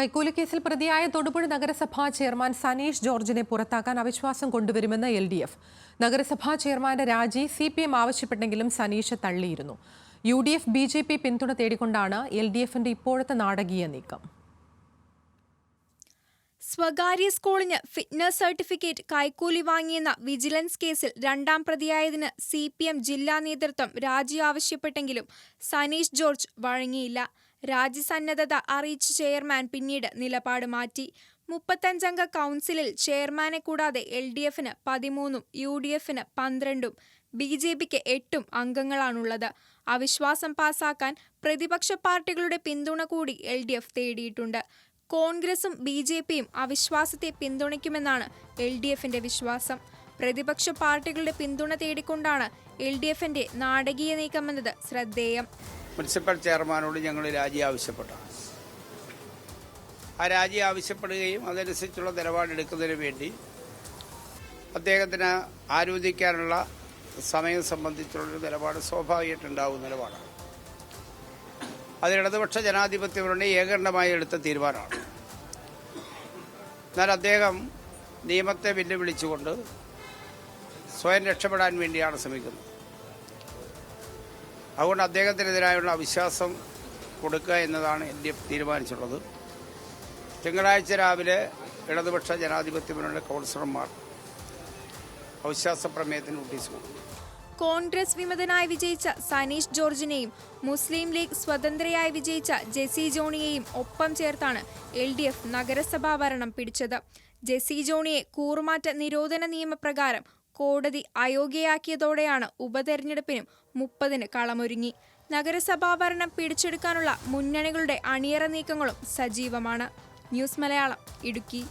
കൈക്കൂലിക്കേസിൽ പ്രതിയായ തൊടുപുഴ നഗരസഭാ ചെയർമാൻ സനീഷ് ജോർജിനെ പുറത്താക്കാൻ അവിശ്വാസം കൊണ്ടുവരുമെന്ന് എൽ ഡി എഫ്. നഗരസഭാ ചെയർമാന്റെ രാജി സി പി എം ആവശ്യപ്പെട്ടെങ്കിലും സനീഷ് തള്ളിയിരുന്നു. U D F B J P പിന്തുണ തേടിക്കൊണ്ടാണ് എൽ ഡി എഫിന്റെ ഇപ്പോഴത്തെ നാടകീയ നീക്കം. സ്വകാര്യ സ്കൂളിന് ഫിറ്റ്നസ് സർട്ടിഫിക്കറ്റ് കൈക്കൂലി വാങ്ങിയെന്ന വിജിലൻസ് കേസിൽ രണ്ടാം പ്രതിയായതിന് സി പി എം ജില്ലാ നേതൃത്വം രാജി ആവശ്യപ്പെട്ടെങ്കിലും സനീഷ് ജോർജ് വഴങ്ങിയില്ല. രാജിസന്നദ്ധത അറിയിച്ച ചെയർമാൻ പിന്നീട് നിലപാട് മാറ്റി. മുപ്പത്തഞ്ചംഗ കൗൺസിലിൽ ചെയർമാനെ കൂടാതെ എൽ ഡി എഫിന് പതിമൂന്നും യു ഡി എഫിന് പന്ത്രണ്ടും ബി ജെ പിക്ക് എട്ടും അംഗങ്ങളാണുള്ളത്. അവിശ്വാസം പാസാക്കാൻ പ്രതിപക്ഷ പാർട്ടികളുടെ പിന്തുണ കൂടി എൽ ഡി എഫ് തേടിയിട്ടുണ്ട്. കോൺഗ്രസും ബി ജെ പിയും അവിശ്വാസത്തെ പിന്തുണയ്ക്കുമെന്നാണ് എൽ ഡി എഫിന്റെ വിശ്വാസം. പ്രതിപക്ഷ പാർട്ടികളുടെ പിന്തുണ തേടിക്കൊണ്ടാണ് എൽ ഡി എഫിന്റെ നാടകീയ നീക്കമെന്നത് ശ്രദ്ധേയം. മുനിസിപ്പൽ ചെയർമാനോട് ഞങ്ങൾ രാജി ആവശ്യപ്പെട്ടു ആ രാജി ആവശ്യപ്പെടുകയും അതനുസരിച്ചുള്ള നിലപാടെടുക്കുന്നതിന് വേണ്ടി അദ്ദേഹത്തിന് ആരോധിക്കാനുള്ള സമയം സംബന്ധിച്ചുള്ളൊരു നിലപാട് സ്വാഭാവികമായിട്ടുണ്ടാവും നിലപാടാണ്. അത് ഇടതുപക്ഷ ജനാധിപത്യങ്ങളുടെ ഏകണ്ഠമായി എടുത്ത തീരുമാനമാണ്. എന്നാൽ അദ്ദേഹം നിയമത്തെ വെല്ലുവിളിച്ചുകൊണ്ട് സ്വയം രക്ഷപ്പെടാൻ വേണ്ടിയാണ് ശ്രമിക്കുന്നത്. അതുകൊണ്ട് അദ്ദേഹത്തിനെതിരായുള്ള വിശ്വാസം കൊടുക്കുക എന്നതാണ് എൽ ഡി എഫ് തീരുമാനിച്ചുള്ളത് തിങ്കളാഴ്ച രാവിലെ ഇടതുപക്ഷ ജനാധിപത്യ മുന്നണിയുടെ കൗൺസിലർമാർ അവിശ്വാസ പ്രമേയത്തിന് നോട്ടീസ് കൊടുക്കും. കോൺഗ്രസ് വിമതനായി വിജയിച്ച സനീഷ് ജോർജിനെയും മുസ്ലിം ലീഗ് സ്വതന്ത്രയായി വിജയിച്ച ജെസി ജോണിയെയും ഒപ്പം ചേർത്താണ് എൽ ഡി എഫ് നഗരസഭാ ഭരണം പിടിച്ചത്. ജെസി ജോണിയെ കൂറുമാറ്റ നിരോധന നിയമപ്രകാരം കോടതി അയോഗ്യയാക്കിയതോടെയാണ് ഉപതെരഞ്ഞെടുപ്പിനും മുപ്പതിന് കളമൊരുങ്ങി. നഗരസഭാ ഭരണം പിടിച്ചെടുക്കാനുള്ള മുന്നണികളുടെ അണിയറ നീക്കങ്ങളും സജീവമാണ്. ന്യൂസ് മലയാളം ഇടുക്കി.